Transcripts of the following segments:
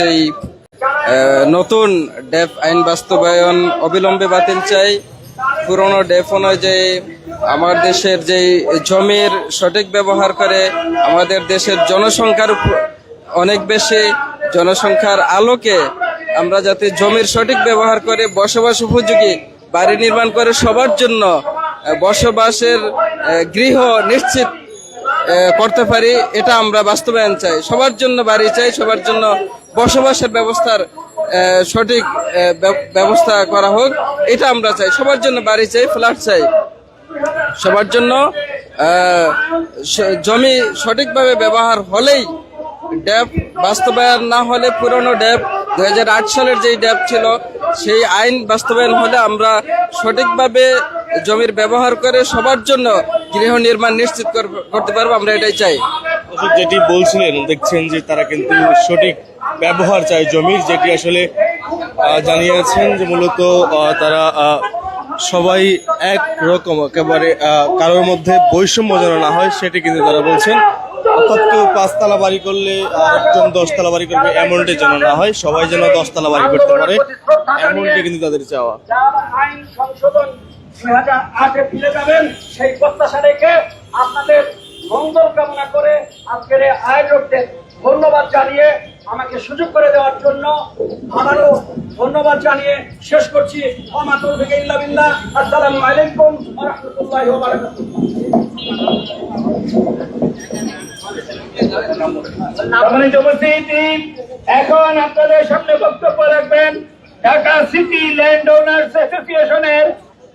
এই নতুন ডেফ আইন বাস্তবায়ন অবিলম্বে বাতিল চাই। পুরনো ডেফ অনুযায়ী আমার দেশের যে জমির সঠিক ব্যবহার করে আমাদের দেশের জনসংখ্যার অনেক বেশি, জনসংখ্যার আলোকে আমরা যাতে জমির সঠিক ব্যবহার করে, বসবাস উপযোগী, বাড়ি নির্মাণ করে সবার জন্য বসবাসের গৃহ নিশ্চিত করতে পারি, এটা আমরা বাস্তবায়ন চাই। সবার জন্য বাড়ি চাই, সবার জন্য বসবাসের ব্যবস্থার সঠিক ব্যবস্থা করা হোক, এটা আমরা চাই। সবার জন্য বাড়ি চাই, ফ্ল্যাট চাই। সবার জন্য জমি সঠিকভাবে ব্যবহার হলেই ড্যাপ বাস্তবায়ন না হলে পুরনো ড্যাপ দু হাজার আট সালের যেই ড্যাপ ছিল, সেই আইন বাস্তবায়ন হলে আমরা সঠিকভাবে জমির ব্যবহার করে সবার জন্য গৃহ নির্মাণ নিশ্চিত কর- করতে পারব আমরা এটাই চাই। যেটি বলছিলেন দেখছেন যে তারা কিন্তু সঠিক ব্যবহার চায় জমির যেটি আসলে জানিয়েছেন যে মূলত তারা সবাই এক রকম একেবারে কারোর মধ্যে বৈষম্য যেন না হয় সেটি কিন্তু তারা বলছেন। অর্থাৎ কেউ পাঁচতলা বাড়ি করলে আরেকজন দশতলা বাড়ি করবে এমনটি যেন না হয় সবাই যেন দশতলা বাড়ি করতে পারে এমনটি কিন্তু তাদের চাওয়া। আইন সংশোধন দুই হাজার ফিরে যাবেন, সেই প্রত্যাশা রেখে আপনাদের মঙ্গল কামনা করে আজকের এই আয়োজকদের ধন্যবাদ জানিয়ে আমাকে সুযোগ করে দেওয়ার জন্য আমারও ধন্যবাদ জানিয়ে শেষ করছি। অমাতুল থেকে ইল্লা বিল্লাহ। আসসালামু আলাইকুম রাহমাতুল্লাহি এখন আপনাদের সামনে বক্তব্য রাখবেন ঢাকা সিটি ল্যান্ড ওনার্স অ্যাসোসিয়েশনের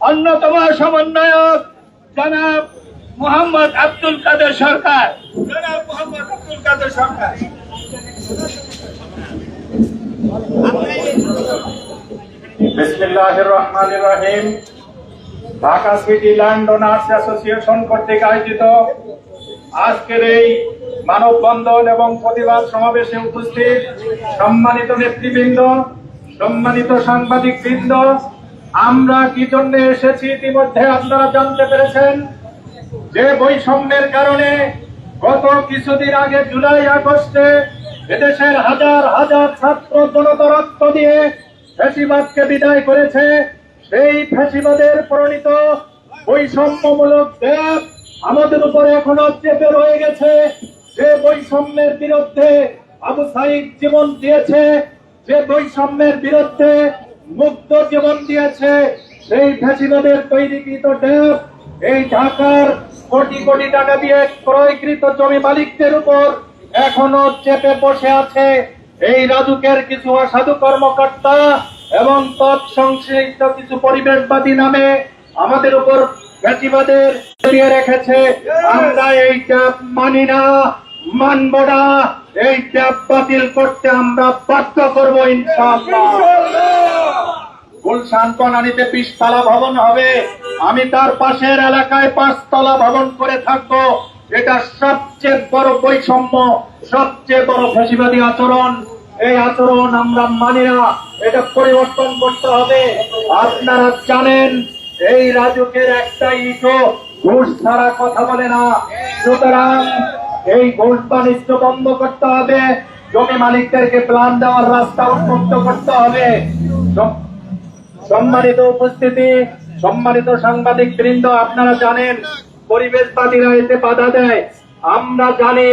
অন্যতম সমন্বয়ক জনাব মোহাম্মদ আব্দুল কাদের সরকার। জনাব মোহাম্মদ আব্দুল কাদের সরকার। বিসমিল্লাহির রহমানির রহিম। Dhaka city land owners association কর্তৃক আয়োজিত আজকের এই মানববন্ধন এবং প্রতিবাদ সমাবেশে উপস্থিত সম্মানিত নেতৃবৃন্দ সম্মানিত সাংবাদিক বৃন্দ আমরা কি জন্য এসেছি ইতিমধ্যে? আপনারা জানতে পেরেছেন যে বৈষম্যের কারণে গত কিছুদিন আগে জুলাই, আগস্টে এদেশের হাজার হাজার ছাত্র জনতা রক্ত দিয়ে ফ্যাসিবাদকে বিদায় করেছে। সেই ফ্যাসিবাদের প্রণীত বৈষম্যমূলক দেব আমাদের উপরে এখনও চেপে রয়ে গেছে। যে বৈষম্যের বিরুদ্ধে আবু সাইদ জীবন দিয়েছে, যে বৈষম্যের বিরুদ্ধে মুক্ত জীবন দিয়েছে। সেই ফ্যাসিবাদের তৈরিকৃত ড্যাব এই ঢাকার কোটি কোটি টাকা দিয়ে ক্রয়কৃত জমি মালিকদের উপর এখনও চেপে বসে আছে এই রাজুকের কিছু অসাধু কর্মকর্তা এবং তৎসংশ্লিষ্ট কিছু পরিবেশবাদী নামে আমাদের উপর ফ্যাসিবাদের রেখেছে। আমরা এই মানি না। মানব না, এই ট্যাপ বাতিল করতে আমরা বাধ্য করব গুলশান ভবন হবে। আমি তার পাশের এলাকায় পাঁচতলা ভবন করে থাকব। এটা সবচেয়ে বড় বৈষম্য, সবচেয়ে বড় ফেসিবাদী আচরণ। এই আচরণ আমরা মানি না, এটা পরিবর্তন করতে হবে। আপনারা জানেন, এই রাজুকের একটা ইটো, ঘুষ ছাড়া কথা বলে না। সুতরাং এই ঘুষ বাণিজ্য বন্ধ করতে হবে। জমি মালিকদেরকে প্ল্যান দেওয়ার রাস্তা উন্মুক্ত করতে হবে। সম্মানিত উপস্থিতি, সম্মানিত সাংবাদিক বৃন্দ, আপনারা জানেন, পরিবেশবাদীরা এতে বাধা দেয়। আমরা জানি,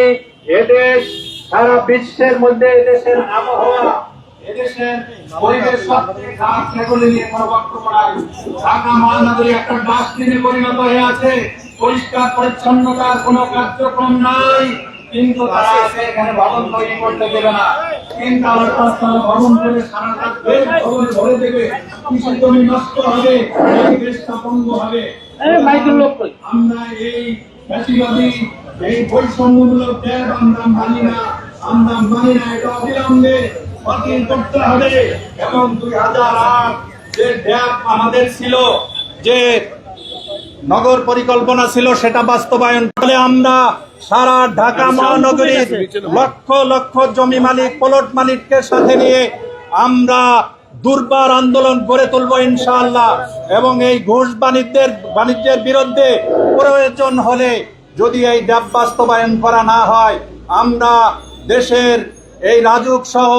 এদেশ, সারা বিশ্বের মধ্যে এদেশের আবহাওয়া, এদেশের পরিবেশ সেগুলি নিয়ে ঢাকা মহানগরী একটা ডাস্টবিনে পরিণত হয়ে আছে। পরিষ্কার পরিচ্ছন্নতার কোনো কার্যক্রম নাই। কিন্তু তারা এখানে ভবন তৈরি করতে দেবে না। পাঁচতলা ভবন করে সারা রাত ভবন ভরে দেবে। কৃষি জমি নষ্ট হবে? দেশটা হবে? আমরা এই ফ্যাসিবাদী এই বৈষম্যমূলক দেব আমরা মানি না। আমরা মানি না এটা অবিলম্বে বাতিল করতে হবে। এবং দুই হাজার আট যে ড্যাব আমাদের ছিল যে নগর পরিকল্পনা ছিল সেটা বাস্তবায়ন করে আমরা সারা ঢাকা মহানগরীর লক্ষ লক্ষ জমি মালিক প্লট মালিককে সাথে নিয়ে আমরা দুর্বার আন্দোলন গড়ে তুলব ইনশাআল্লাহ। এবং এই ঘুষ বাণিজ্যের বাণিজ্যের বিরুদ্ধে প্রয়োজন হলে যদি এই ড্যাব বাস্তবায়ন করা না হয় আমরা দেশের এই রাজুক সহ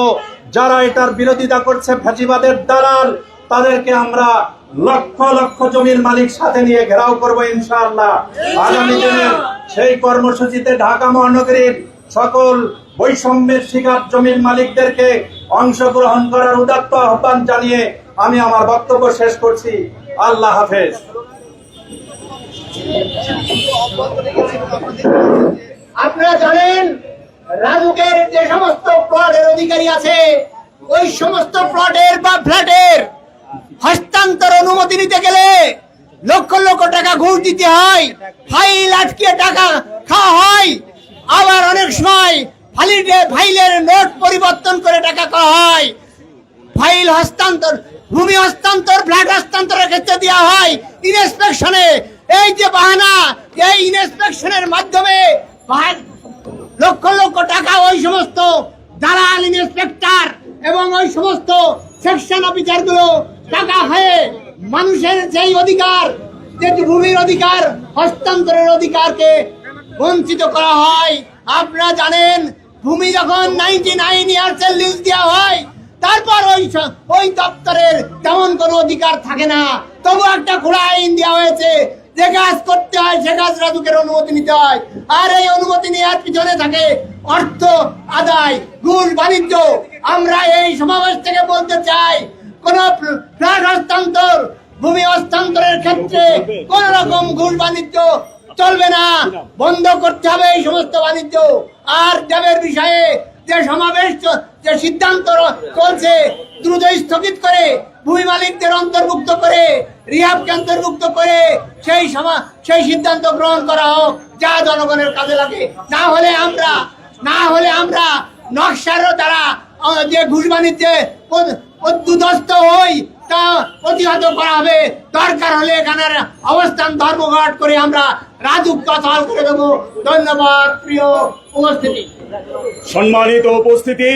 যারা এটার বিরোধিতা করছে ফ্যাসিবাদের দালাল তাদেরকে আমরা লক্ষ লক্ষ জমির মালিক সাথে নিয়ে ঘেরাও করব ইনশাআল্লাহ। আগামী দিনের সেই কর্মসূচিতে ঢাকা মহানগরীর সকল বৈষম্যের শিকার জমির মালিকদেরকে অংশগ্রহণ করার উদাত্ত আহ্বান জানিয়ে আমি আমার বক্তব্য শেষ করছি। আল্লাহ হাফেজ। আপনারা জানেন রাজুকের যে সমস্ত প্লটের অধিকারী আছে ওই সমস্ত প্লটের বা ফ্ল্যাটের অনুমতি নিতে গেলে লক্ষ লক্ষ টাকা ঘুষ দিতে হয়, ফাইল আটকে টাকা খাওয়া হয়। আবার অনেক সময় ফাইলে ফাইলের নোট পরিবর্তন করে টাকা খাওয়া হয়। ফাইল হস্তান্তর, ভূমি হস্তান্তর ফ্ল্যাট হস্তান্তরের ক্ষেত্রে দেওয়া হয়। ইনস্পেকশনে এই যে বাহানা, এই ইনস্পেকশনের মাধ্যমে লক্ষ লক্ষ টাকা ওই সমস্ত দালাল ইন্সপেক্টর এবং ওই সমস্ত সেকশন অফিসারগুলো টাকা হয়ে মানুষের সেই অধিকার যে ভূমির অধিকার, হস্তান্তরের অধিকারকে বঞ্চিত করা হয়, আপনারা জানেন, ভূমি যখন নাইনটি নাইন ইয়ার্সের লিজ দেওয়া হয়, তারপর ওই ওই দপ্তরের তেমন কোনো অধিকার থাকে না। তবু একটা খোলা আইন দেওয়া হয়েছে, যে কাজ করতে হয়, সে কাজ রাজুকের অনুমতি নিতে হয়। আর এই অনুমতি নেওয়ার পিছনে থাকে অর্থ, আদায় ঘুষ বাণিজ্য। আমরা এই সমাবেশ থেকে বলতে চাই কোন ফ্ল্যাট হস্তান্তর, ভূমি হস্তান্তরের ক্ষেত্রে কোন রকম ঘুষ বাণিজ্য চলবে না। বন্ধ করতে হবে এই সমস্ত বাণিজ্য। আর ড্যামের বিষয়ে যে সমাবেশ, যে সিদ্ধান্ত চলছে, দ্রুত স্থগিত করে, ভূমি মালিকদের অন্তর্ভুক্ত করে রিহাবকে অন্তর্ভুক্ত করে সেই সমা সেই সিদ্ধান্ত গ্রহণ করা হোক, যা জনগণের কাজে লাগে। না হলে আমরা না হলে আমরা নকশার দ্বারা যে ঘুষ বাণিজ্যে উদ্যুদস্ত হই তা প্রতিহত করা হবে। দরকার হলে এখানের অবস্থান ধর্মঘট করে আমরা রাজুক তথল করে দেবো। ধন্যবাদ প্রিয় উপস্থিতি। সম্মানিত উপস্থিতি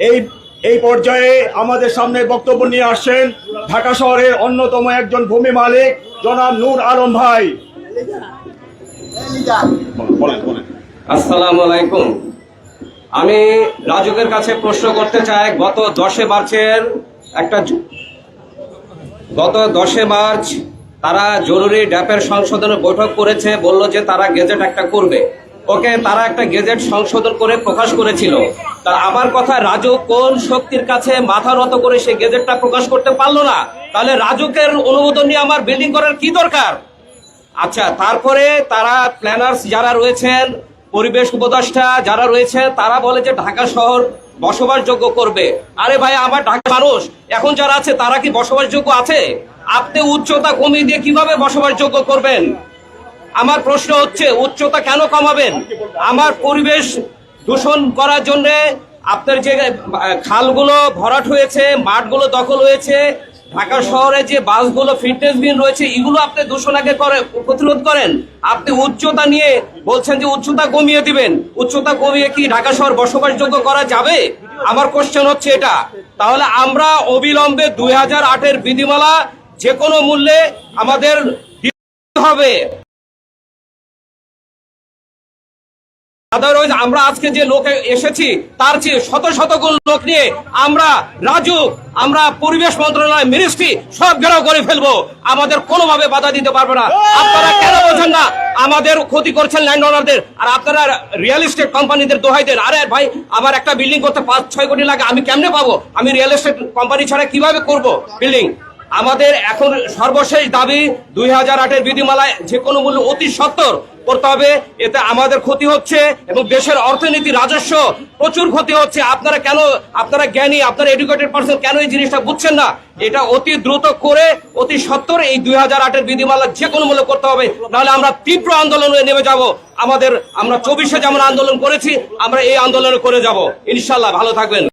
এই এই পর্যায়ে আমাদের সামনে বক্তব্য নিয়ে আসছেন ঢাকা শহরের অন্যতম একজন ভূমি মালিক জনাব নূর আলম ভাই। আসসালামু আলাইকুম। আমি রাজুকের কাছে প্রশ্ন করতে চাই, গত দশে মার্চের একটা গত দশে মার্চ তারা জরুরি ড্যাপের সংশোধনের বৈঠক করেছে, বলল যে তারা গেজেট একটা করবে। ওকে, তারা একটা গেজেট সংশোধন করে প্রকাশ করেছিল। তা আমার কথা, রাজু কোন শক্তির কাছে মাথা নত করে সে গেজেটটা প্রকাশ করতে পারল না? তাহলে রাজুকের অনুমোদন নিয়ে আমার বিল্ডিং করার কি দরকার? আচ্ছা তারপরে তারা প্ল্যানার্স যারা রয়েছেন পরিবেশ উপদেষ্টা যারা রয়েছে, তারা বলে যে ঢাকা শহর বসবাসযোগ্য করবে। আরে ভাই, আমার ঢাকা মানুষ, এখন যারা আছে, তারা কি বসবাসযোগ্য আছে? আপনি উচ্চতা কমিয়ে দিয়ে কীভাবে বসবাসযোগ্য করবেন? আমার প্রশ্ন হচ্ছে, উচ্চতা কেন কমাবেন? আমার পরিবেশ দূষণ করার জন্য আপনার যে খালগুলো ভরাট হয়েছে, মাঠগুলো দখল হয়েছে ঢাকা শহরে যে বাসগুলো ফিটনেস বিন রয়েছে, এগুলো আপনি দূষণ আগে করে প্রতিরোধ করেন? আপনি উচ্চতা নিয়ে বলছেন যে উচ্চতা কমিয়ে দিবেন। উচ্চতা কমিয়ে কি ঢাকা শহর বসবাসযোগ্য করা যাবে? আমার কোশ্চেন হচ্ছে এটা। তাহলে আমরা অবিলম্বে দুই হাজার আটের বিধিমালা যে কোনো মূল্যে আমাদের হবে। আদারওয়াইজ আমরা আজকে যে লোক এসেছি, তার চেয়ে শত শত গুণ লোক নিয়ে আমরা রাজু, আমরা পরিবেশ মন্ত্রণালয় মিনিস্ট্রি সব ঘেরাও করে ফেলব। আমাদের কোনোভাবে বাধা দিতে পারবে না। আপনারা কেন বোঝেন না? আমাদের ক্ষতি করছেন ল্যান্ড ওনারদের। আর আপনারা রিয়েল এস্টেট কোম্পানিদের দোহাই দেন। আরে ভাই, আমার একটা বিল্ডিং করতে পাঁচ, ছয় কোটি লাগে, আমি কেমনে পাবো? আমি রিয়েল এস্টেট কোম্পানি ছাড়া কীভাবে করব বিল্ডিং আমাদের এখন সর্বশেষ দাবি দুই হাজার আটের বিধিমালায় যে কোনো মূল্য অতি সত্তর করতে হবে। এতে আমাদের ক্ষতি হচ্ছে এবং দেশের অর্থনীতি রাজস্ব প্রচুর ক্ষতি হচ্ছে। আপনারা কেন, আপনারা জ্ঞানী, আপনারা এডুকেটেড পার্সন কেন এই জিনিসটা বুঝছেন না? এটা অতি দ্রুত করে, অতি সত্তর এই দুই হাজার আটের বিধিমালা যে কোনো মূল্য করতে হবে। নাহলে আমরা তীব্র আন্দোলনে নেমে যাব। আমাদের, আমরা চব্বিশে যেমন আন্দোলন করেছি, আমরা এই আন্দোলনে করে যাব। ইনশাল্লাহ ভালো থাকবেন।